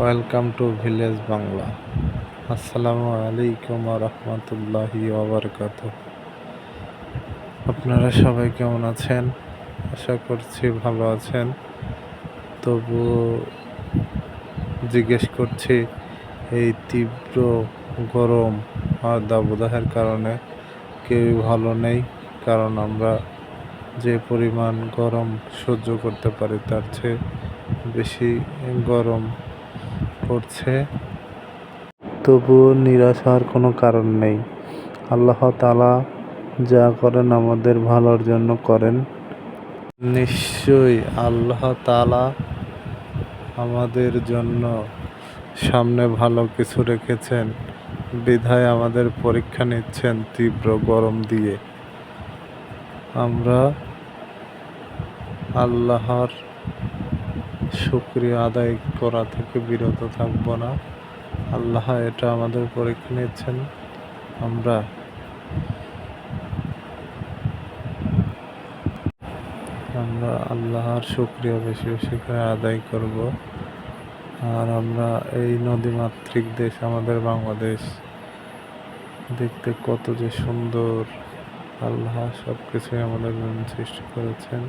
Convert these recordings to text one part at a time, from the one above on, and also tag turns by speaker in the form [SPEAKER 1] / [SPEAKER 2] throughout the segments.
[SPEAKER 1] Welcome to village Bangla আসসালামু আলাইকুম রহমতুল্লাহি ওবরকাত আপনারা সবাই কেমন আছেন? আশা করছি ভালো আছেন। তবু জিজ্ঞেস করছি, এই তীব্র গরম আর দাবদাহের কারণে কেউই ভালো নেই, কারণ আমরা যে পরিমাণ গরম সহ্য করতে পারি, তার চেয়ে বেশি গরম পড়ছে। তবুও নিরাশ হওয়ার কোনো কারণ নেই। আল্লাহ তালা যা করেন আমাদের ভালোর জন্য করেন। নিশ্চয়ই আল্লাহ তালা আমাদের জন্য সামনে ভালো কিছু রেখেছেন, বিধায় আমাদের পরীক্ষা নিচ্ছেন তীব্র গরম দিয়ে। আমরা আল্লাহর শুক্রিয়া আদায় করা থেকে বিরত থাকব না। আল্লাহ এটা আমাদের পরীক্ষা নিচ্ছেন আমরা আমরা আল্লাহর শুক্রিয়া বেশি বেশি করে আদায় করব। আর আমরা এই নদীমাতৃক দেশ, আমাদের বাংলাদেশ, দেখতে কত যে সুন্দর। আল্লাহ সব কিছুই আমাদের সৃষ্টি করেছেন।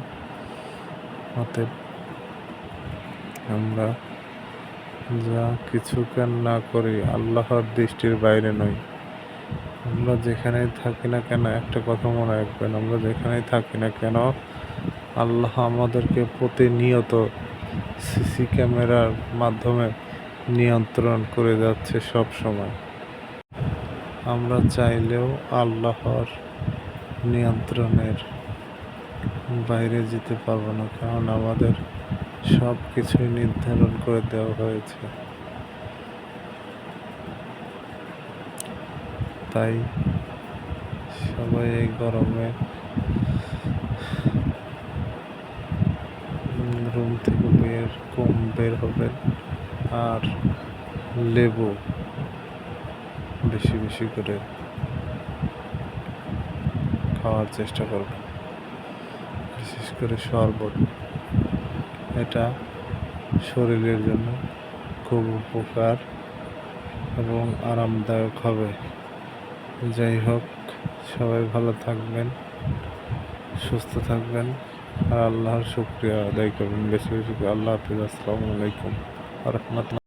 [SPEAKER 1] অতএব আমরা যা কিছু কেন না করি, আল্লাহর দৃষ্টির বাইরে নই। আমরা যেখানেই থাকি না কেন, একটা কথা মনে রাখবেন, আমরা যেখানেই থাকি না কেন, আল্লাহ আমাদেরকে প্রতিনিয়ত সিসি ক্যামেরার মাধ্যমে নিয়ন্ত্রণ করে যাচ্ছে সব সময়। আমরা চাইলেও আল্লাহর নিয়ন্ত্রণের বাইরে যেতে পারব না, কারণ আমাদের সব কিছুই নির্ধারণ করে দেওয়া হয়েছে। তাই সবাই এই গরমে রুম থেকে বের কম বের হবেন। আর লেবু বেশি বেশি করে খাওয়ার চেষ্টা করবেন। বিশেষ করে শরবত। এটা শরীরের জন্য খুব উপকার এবং আরামদায়ক হবে। যাই হোক, সবাই ভালো থাকবেন, সুস্থ থাকবেন, আর আল্লাহর শুক্রিয়া আদায় করবেন। বেশি বেশি আল্লাহ হাফিজ। আসসালামু আলাইকুম রহমতুল্লাহ।